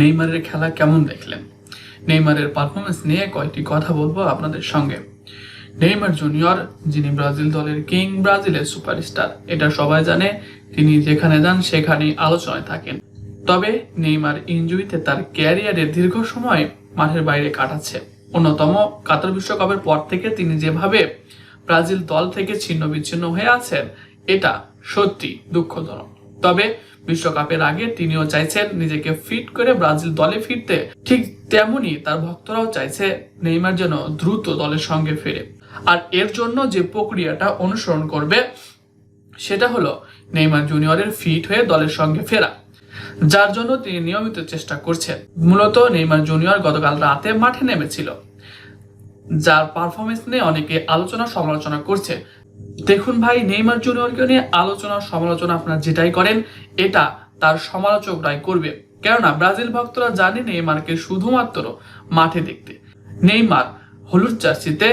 নেইমারের খেলা কেমন দেখলেন? নেইমারের পারফরমেন্স নিয়ে কয়েকটি কথা বলব আপনাদের সঙ্গে। নেইমার জুনিয়র যিনি ব্রাজিল দলের কিং ব্রাজিলের সুপারস্টার এটা সবাই জানে, তিনি যেখানে যান সেখানেই আলোচনায় থাকেন। তবে নেইমার ইনজুরিতে তার ক্যারিয়ারের দীর্ঘ সময় মাঠের বাইরে কাটাচ্ছে। অন্যতম কাতার বিশ্বকাপের পর থেকে তিনি যেভাবে ব্রাজিল দল থেকে ছিন্ন বিচ্ছিন্ন হয়ে আছেন, এটা সত্যি দুঃখজনক। তবে বিশ্বকাপের আগে তিনিও চাইছেন নিজেকে ফিট করে ব্রাজিল দলে ফিরতে। ঠিক তেমনি তার ভক্তরাও চাইছে নেইমার যেন দ্রুত দলের সঙ্গে ফেরে। আর এর জন্য যে প্রক্রিয়াটা অনুসরণ করবে, সেটা হলো নেইমার জুনিয়রের ফিট হয়ে দলের সঙ্গে ফেরা, যার জন্য তিনি নিয়মিত চেষ্টা করছেন। মূলত নেইমার জুনিয়র গতকাল রাতে মাঠে নেমেছিল, যার পারফরমেন্স নিয়ে অনেকে আলোচনা সমালোচনা করছে। দেখুন ভাই, নেইমার জুনিয়রকে নিয়ে আলোচনা সমালোচনা আপনারা যেটাই করেন, এটা তার সমালোচকরাই করবে। কেননা, ব্রাজিল ভক্তরা জানে নেইমারকে শুধুমাত্র মাঠে দেখতে। নেইমার হলুদ জার্সিতে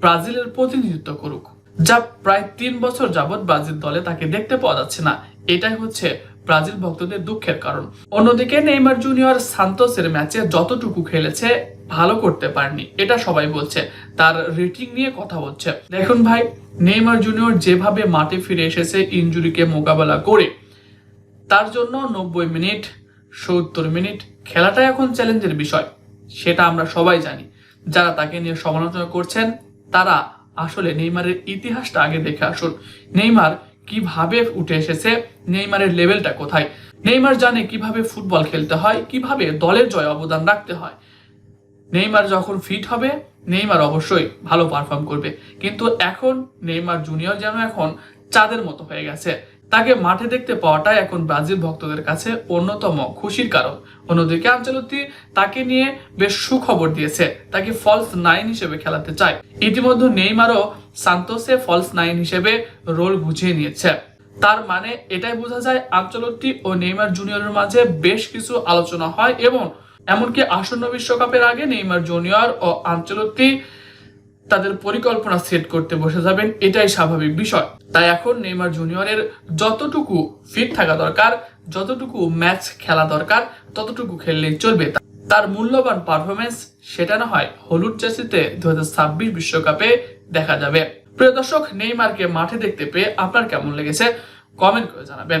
ব্রাজিলের প্রতিনিধিত্ব করুক, যা প্রায় তিন বছর যাবৎ ব্রাজিল দলে তাকে দেখতে পাওয়া যাচ্ছে না। এটাই হচ্ছে ব্রাজিল ভক্তদের দুঃখের কারণ। অন্যদিকে, নেইমার জুনিয়র সান্তোসের ম্যাচে যতটুকু খেলেছে, ভালো করতে পারেনি। এটা সবাই বলছে। তার রেটিং নিয়ে কথা হচ্ছে দেখুন ভাই, নেইমার জুনিয়র যেভাবে মাঠে ফিরে এসেছে ইনজুরিকে মোকাবেলা করে, তার জন্য নব্বই মিনিট, সত্তর মিনিট খেলাটা এখন চ্যালেঞ্জের বিষয়, সেটা আমরা সবাই জানি। যারা তাকে নিয়ে সমালোচনা করছেন, তারা আসলে নেইমারের ইতিহাসটা আগে দেখে আসুন। নেইমার কীভাবে উঠে এসেছে, নেইমারের লেভেলটা কোথায়? নেইমার জানে কীভাবে ফুটবল খেলতে হয়, কীভাবে দলের জয় অবদান রাখতে হয়। নেইমার যখন ফিট হবে, নেইমার অবশ্যই ভালো পারফর্ম করবে। কিন্তু এখন নেইমার জুনিয়র যেন এখন চাঁদের মতো হয়ে গেছে। তাকে মাঠে দেখতে পাওয়াটাই এখন ব্রাজিল ভক্তদের কাছে অন্যতম খুশির কারণ। অন্যদিকে আঞ্চলতি তাকে নিয়ে বেশ সুখবর দিয়েছে। তাকে ফলস নাইন হিসেবে খেলাতে চায়। ইতিমধ্যে নেইমারও সান্তোসে ফলস নাইন হিসেবে রোল বুঝিয়ে নিয়েছে। তার মানে এটাই বোঝা যায় আঞ্চলতি ও নেইমার জুনিয়রের মাঝে বেশ কিছু আলোচনা হয় এবং এমনকি আসন্ন বিশ্বকাপের আগে নেইমার জুনিয়র ও আঞ্চলতি তাদের পরিকল্পনা সেট করতে বসে যাবেন, এটাই স্বাভাবিক বিষয়। তাই এখন নেইমার জুনিয়রের যতটুকু ফিট থাকা দরকার, যতটুকু ম্যাচ খেলা দরকার, ততটুকু খেললেই চলবে। তার মূল্যবান পারফরমেন্স সেটা না হয় হলুদ জার্সিতে দু বিশ্বকাপে দেখা যাবে। প্রিয় দর্শক, নেইমারকে মাঠে দেখতে পেয়ে আপনার কেমন লেগেছে? কমেন্ট করে জানাবেন।